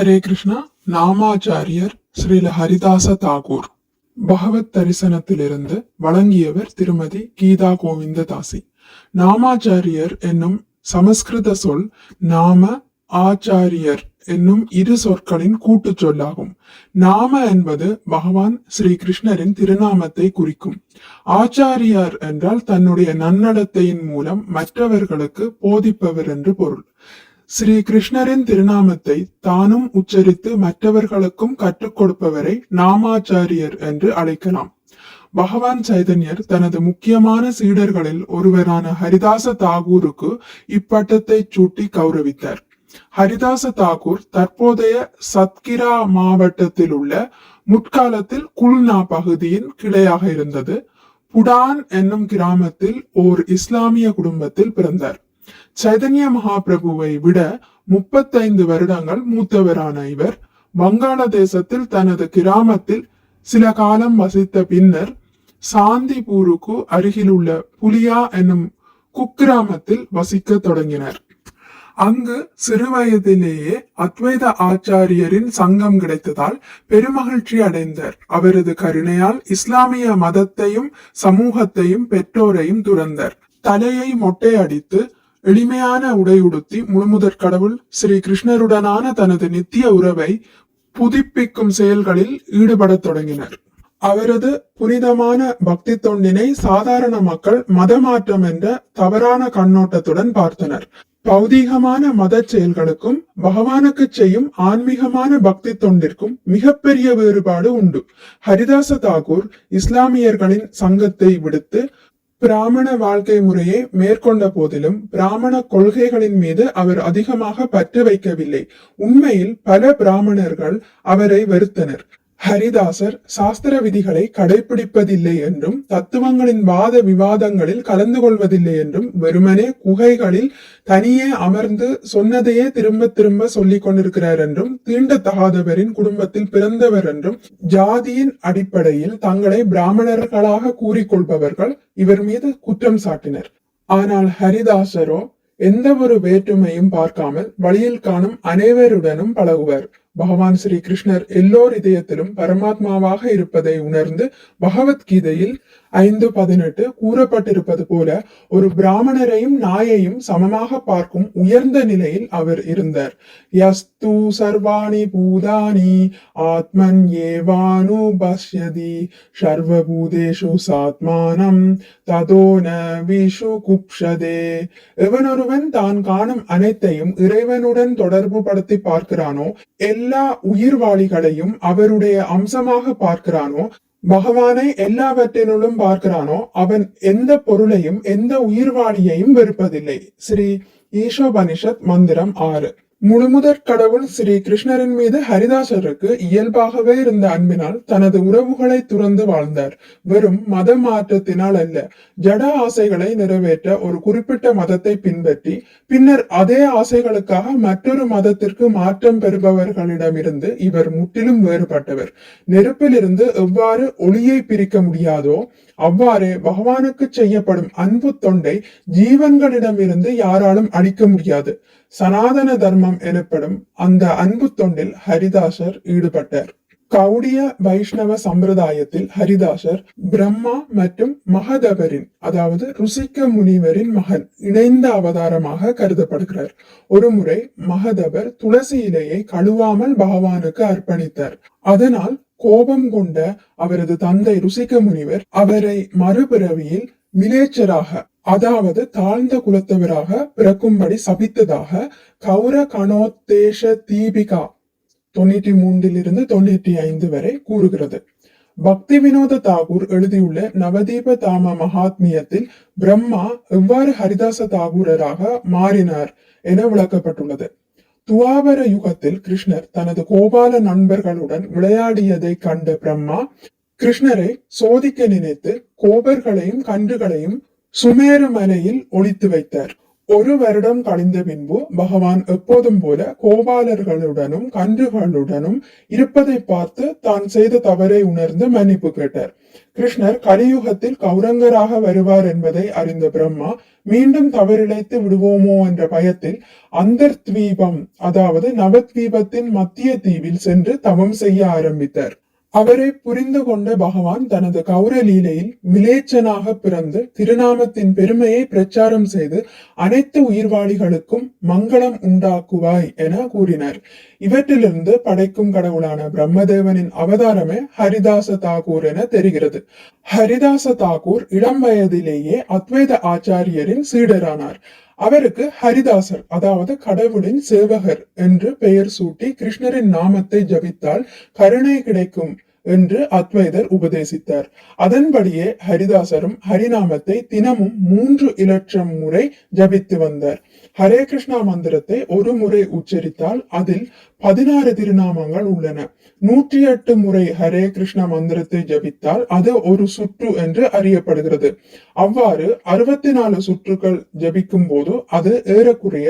ஹரே கிருஷ்ணா நாமாச்சாரியர் ஸ்ரீல ஹரிதாச தாகூர். பகவத் தரிசனத்திலிருந்து வழங்கியவர் திருமதி கீதா கோவிந்த தாசி நாமாச்சாரியர் என்னும் சமஸ்கிருத சொல் நாம ஆச்சாரியர் என்னும் இரு சொற்களின் கூட்டுச் சொல்லாகும். நாம என்பது பகவான் ஸ்ரீ கிருஷ்ணரின் திருநாமத்தை குறிக்கும். ஆச்சாரியார் என்றால் தன்னுடைய நன்னடத்தையின் மூலம் மற்றவர்களுக்கு போதிப்பவர் என்று பொருள். ஸ்ரீ கிருஷ்ணரின் திருநாமத்தை தானும் உச்சரித்து மற்றவர்களுக்கும் கற்றுக் கொடுப்பவரை நாமாச்சாரியர் என்று அழைக்கலாம். பகவான் சைதன்யர் தனது முக்கியமான சீடர்களில் ஒருவரான ஹரிதாச தாகூருக்கு இப்பட்டத்தை சூட்டி கௌரவித்தார். ஹரிதாச தாகூர் தற்போதைய சத்கிரா மாவட்டத்தில் உள்ள முற்காலத்தில் குல்னா பகுதியின் கிளையாக இருந்தது. புடான் என்னும் கிராமத்தில் ஓர் இஸ்லாமிய குடும்பத்தில் பிறந்தார். சைதன்ய மகாபிரபுவை விட முப்பத்தைந்து வருடங்கள் மூத்தவரான இவர். வங்காளதேசத்தில் தனது கிராமத்தில் சில காலம் வசித்த பின்னர் சாந்திபூருக்கு அருகிலுள்ள புலியா என்னும் குக்கிராமத்தில் வசிக்க தொடங்கினர். அங்கு சிறுவயதிலேயே அத்வைத ஆச்சாரியரின் சங்கம் கிடைத்ததால் பெருமகிழ்ச்சி அடைந்தார். அவரது கருணையால் இஸ்லாமிய மதத்தையும் சமூகத்தையும் பெற்றோரையும் துறந்தார். தலையை மொட்டை அடித்து எளிமையான உடையுடுத்தி முழுமுதற் கடவுள் ஸ்ரீ கிருஷ்ணருடனான தனது நித்திய உறவை புதுப்பிக்கும் செயல்களில் ஈடுபடத் தொடங்கினர். அவரது புனிதமான பக்தி தொண்டினை சாதாரண மக்கள் மதமாற்றம் என்ற தவறான கண்ணோட்டத்துடன் பார்த்தனர். பௌதீகமான மத செயல்களுக்கும் பகவானுக்கு செய்யும் ஆன்மீகமான பக்தி தொண்டிற்கும் மிகப்பெரிய வேறுபாடு உண்டு. ஹரிதாச தாகூர் இஸ்லாமியர்களின் சங்கத்தை விடுத்து பிராமண வாழ்க்கை முறையை மேற்கொண்ட போதிலும் பிராமண கொள்கைகளின் மீது அவர் அதிகமாக பற்று வைக்கவில்லை. உண்மையில் பல பிராமணர்கள் அவரை வெறுத்தனர். ஹரிதாசர் சாஸ்திர விதிகளை கடைபிடிப்பதில்லை என்றும் தத்துவங்களின் வாத விவாதங்களில் கலந்து கொள்வதில்லை என்றும் வெறுமனே குகைகளில் தனியே அமர்ந்து சொன்னதையே திரும்ப திரும்ப சொல்லிக் கொண்டிருக்கிறார் என்றும் தீண்டத்தகாதவரின் குடும்பத்தில் பிறந்தவர் என்றும் ஜாதியின் அடிப்படையில் தங்களை பிராமணர்களாக கூறிக்கொள்பவர்கள் இவர் மீது குற்றம் சாட்டினர். ஆனால் ஹரிதாசரோ எந்த ஒரு வேற்றுமையும் பார்க்காமல் வழியில் காணும் அனைவருடனும் பழகுவர். பகவான் ஸ்ரீ கிருஷ்ணர் எல்லோர் இதயத்திலும் பரமாத்மாவாக இருப்பதை உணர்ந்து பகவத்கீதையில் ஐந்து பதினெட்டு கூறப்பட்டிருப்பது போல ஒரு பிராமணரையும் நாயையும் சமமாக பார்க்கும் உயர்ந்த நிலையில் அவர் இருந்தார். யஸ்து சர்வாணி பூதானி ஆத்மன் ஏவானு பஷ்யதி சர்வபூதேஷு சாத்மானம் ததோன விஷு குப்ஷதே. எவனொருவன் தான் காணும் அனைத்தையும் இறைவனுடன் தொடர்பு படுத்தி பார்க்கிறானோ எல் எல்லா உயிர்வாளிகளையும் அவருடைய அம்சமாக பார்க்கிறானோ பகவானை எல்லாவற்றினுள்ளும் பார்க்கிறானோ அவன் எந்த பொருளையும் எந்த உயிர்வாளியையும் வெறுப்பதில்லை. ஸ்ரீ ஈஷோபனிஷத் மந்திரம் ஆறு. முழுமுதற் கடவுள் ஸ்ரீ கிருஷ்ணரின் மீது ஹரிதாசருக்கு இயல்பாகவே இருந்த அன்பினால் தனது உறவுகளை துறந்து வாழ்ந்தார். வெறும் மத மாற்றத்தினால் அல்ல ஜட ஆசைகளை நிறைவேற்ற ஒரு குறிப்பிட்ட மதத்தை பின்பற்றி பின்னர் அதே ஆசைகளுக்காக மற்றொரு மதத்திற்கு மாற்றம் பெறுபவர்களிடமிருந்து இவர் முற்றிலும் வேறுபட்டவர். நெருப்பிலிருந்து எவ்வாறு ஒளியை பிரிக்க முடியாதோ அவ்வாறே பகவானுக்கு செய்யப்படும் அன்பு தொண்டை ஜீவன்களிடமிருந்து யாராலும் அழிக்க முடியாது. சனாதன தர்மம் எனப்படும் அந்த அன்பு தொண்டில் ஹரிதாசர் ஈடுபட்டார். கவுடிய வைஷ்ணவ சம்பிரதாயத்தில் ஹரிதாசர் பிரம்மா மற்றும் மகதவரின் அதாவது ருசிக்க முனிவரின் மகன் இணைந்த அவதாரமாக கருதப்படுகிறார். ஒருமுறை மகதவர் துளசி இலையை கழுவாமல் பகவானுக்கு அர்ப்பணித்தார். அதனால் கோபம் கொண்ட அவரது தந்தை ருசிக்க முனிவர் அவரை மறுபிறவியில் மிலேச்சராக அதாவது தாழ்ந்த குலத்தவராக பிறக்கும்படி சபித்ததாக கௌர கணோத்தேஷ தீபிகா தொண்ணூற்றி மூன்றிலிருந்து தொண்ணூற்றி ஐந்து வரை கூறுகிறது. பக்தி வினோத தாகூர் எழுதியுள்ள நவதீப தாம மகாத்மியத்தில் பிரம்மா எவ்வாறு ஹரிதாச தாகூரராக மாறினார் என விளக்கப்பட்டுள்ளது. துவாபர யுகத்தில் கிருஷ்ணர் தனது கோபால நண்பர்களுடன் விளையாடியதை கண்ட பிரம்மா கிருஷ்ணரை சோதிக்க நினைத்து கோபர்களையும் கன்றுகளையும் சுமேரு மலையில் ஒளித்து வைத்தார். ஒரு வருடம் கழிந்த பின்பு பகவான் எப்போதும் போல கோபாலர்களுடனும் கன்றுகளுடனும் இருப்பதை பார்த்து தான் செய்த தவறை உணர்ந்து மன்னிப்பு கேட்டார். கிருஷ்ணர் கலியுகத்தில் கௌரங்கராக வருவார் என்பதை அறிந்த பிரம்மா மீண்டும் தவறிழைத்து விடுவோமோ என்ற பயத்தில் அந்தர்த்வீபம் அதாவது நவத்வீபத்தின் மத்திய தீவில் சென்று தவம் செய்ய ஆரம்பித்தார். அவரை புரிந்து கொண்ட பகவான் தனது கௌர லீலையில் மிலேச்சனாக பிறந்து திருநாமத்தின் பெருமையை பிரச்சாரம் செய்து அனைத்து உயிர்வாளிகளுக்கும் மங்களம் உண்டாக்குவாய் என கூறினார். இவற்றிலிருந்து படைக்கும் கடவுளான பிரம்மதேவனின் அவதாரமே ஹரிதாச தாகூர் என தெரிகிறது. ஹரிதாச தாகூர் இளம் வயதிலேயே அத்வைத ஆச்சாரியரின் சீடரானார். அவருக்கு ஹரிதாசர் அதாவது கடவுளின் சேவகர் என்று பெயர் சூட்டி கிருஷ்ணரின் நாமத்தை ஜபித்தால் கருணை கிடைக்கும் என்று அத்வைதர் உபதேசித்தார். அதன்படியே ஹரிதாசரும் ஹரிநாமத்தை தினமும் மூன்று இலட்சம் முறை ஜபித்து வந்தார். ஹரே கிருஷ்ணா மந்திரத்தை ஒரு முறை உச்சரித்தால் அதில் பதினாறு திருநாமங்கள் உள்ளன. நூற்றி எட்டு முறை ஹரே கிருஷ்ணா மந்திரத்தை ஜபித்தால் அது ஒரு சுற்று என்று அறியப்படுகிறது. அவ்வாறு அறுபத்தி நாலு சுற்றுகள் ஜபிக்கும் போது அது ஏறக்குறைய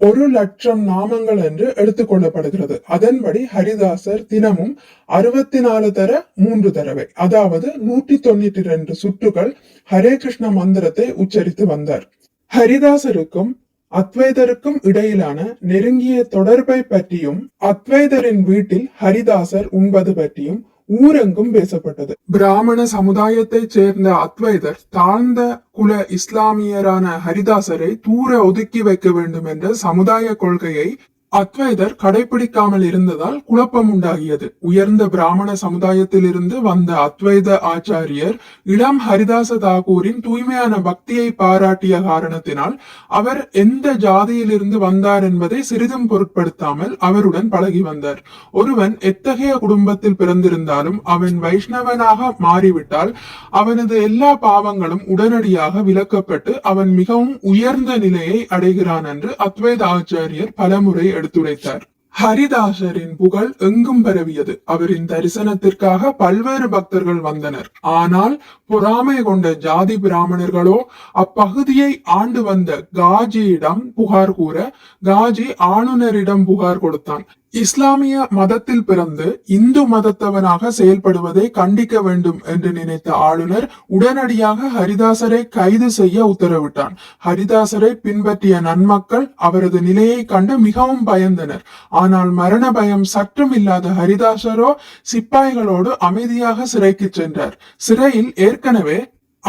ஒரு லட்சம் நாமங்கள் என்று எடுத்துக்கொள்ளப்படுகிறது அதன்படி ஹரிதாசர் தினமும் அறுபத்தி நாலு தர மூன்று தடவை அதாவது நூற்றி தொண்ணூற்றி ரெண்டு சுற்றுகள் ஹரே கிருஷ்ண மந்திரத்தை உச்சரித்து வந்தார். ஹரிதாசருக்கும் அத்வைதருக்கும் இடையிலான நெருங்கிய தொடர்பை பற்றியும் அத்வைதரின் வீட்டில் ஹரிதாசர் உண்பது பற்றியும் ஊரெங்கும் பேசப்பட்டது. பிராமண சமுதாயத்தைச் சேர்ந்த அத்வைதர் தாழ்ந்த குல இஸ்லாமியரான ஹரிதாசரை தூர ஒதுக்கி வைக்க வேண்டும் என்ற சமுதாய கொள்கையை அத்வைதர் கடைபிடிக்காமல் இருந்ததால் குழப்பம் உண்டாகியது உயர்ந்த பிராமண சமுதாயத்திலிருந்து வந்த அத்வைத ஆச்சாரியர் இளம் ஹரிதாச தாகூரின் தூய்மையான பக்தியை பாராட்டிய காரணத்தினால் அவர் எந்த ஜாதியிலிருந்து வந்தார் என்பதை சிறிதும் பொருட்படுத்தாமல் அவருடன் பழகி வந்தார். ஒருவன் எத்தகைய குடும்பத்தில் பிறந்திருந்தாலும் அவன் வைஷ்ணவனாக மாறிவிட்டால் அவனது எல்லா பாவங்களும் உடனடியாக விலக்கப்பட்டு அவன் மிகவும் உயர்ந்த நிலையை அடைகிறான் என்று அத்வைத ஆச்சாரியர் பலமுறை எடுத்துரைத்தார். ஹரிதாசரின் புகழ் எங்கும் பரவியது. அவரின் தரிசனத்திற்காக பல்வேறு பக்தர்கள் வந்தனர். ஆனால் பொறாமை கொண்ட ஜாதி பிராமணர்களோ அப்பகுதியை ஆண்டு வந்த காஜியிடம் புகார் கூற காஜி ஆளுநரிடம் புகார் கொடுத்தான். இஸ்லாமிய மதத்தில் பிறந்து இந்து மதத்தவனாக செயல்படுவதை கண்டிக்க வேண்டும் என்று நினைத்த ஆளுநர் உடனடியாக ஹரிதாசரை கைது செய்ய உத்தரவிட்டான் ஹரிதாசரை பின்பற்றிய நன்மக்கள் அவரது நிலையை கண்டு மிகவும் பயந்தனர். ஆனால் மரண பயம் சற்றும் இல்லாத ஹரிதாசரோ சிப்பாய்களோடு அமைதியாக சிறைக்கு சென்றார். சிறையில் ஏற்கனவே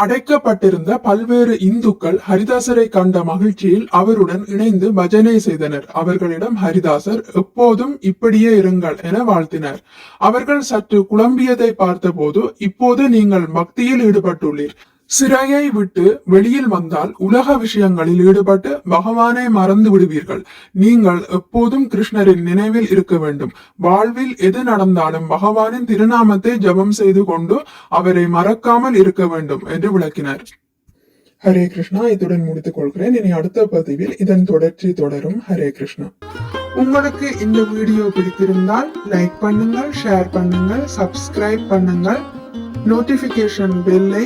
அடைக்கப்பட்டிருந்த பல்வேறு இந்துக்கள் ஹரிதாசரை கண்ட மகிழ்ச்சியில் அவருடன் இணைந்து பஜனை செய்தனர். அவர்களிடம் ஹரிதாசர் எப்போதும் இப்படியே இருங்கள் என வாழ்த்தினர். அவர்கள் சற்று குழம்பியதை பார்த்தபோது இப்போது நீங்கள் பக்தியில் ஈடுபட்டுள்ளீர். சிறையை விட்டு வெளியில் வந்தால் உலக விஷயங்களில் ஈடுபட்டு பகவானை மறந்து விடுவீர்கள். நீங்கள் எப்போதும் கிருஷ்ணரின் நினைவில் இருக்க வேண்டும். வாழ்வில் எது நடந்தாலும் பகவானின் திருநாமத்தை ஜபம் செய்து கொண்டு அவரை மறக்காமல் இருக்க வேண்டும் என்று விளக்கினார். ஹரே கிருஷ்ணா இத்துடன் முடித்துக் கொள்கிறேன். இனி அடுத்த பதிவில் இதன் தொடர்ச்சி தொடரும். ஹரே கிருஷ்ணா. உங்களுக்கு இந்த வீடியோ பிடித்திருந்தால் லைக் பண்ணுங்கள் ஷேர் பண்ணுங்கள் சப்ஸ்கிரைப் பண்ணுங்கள். நோட்டிபிகேஷன் பெல்லை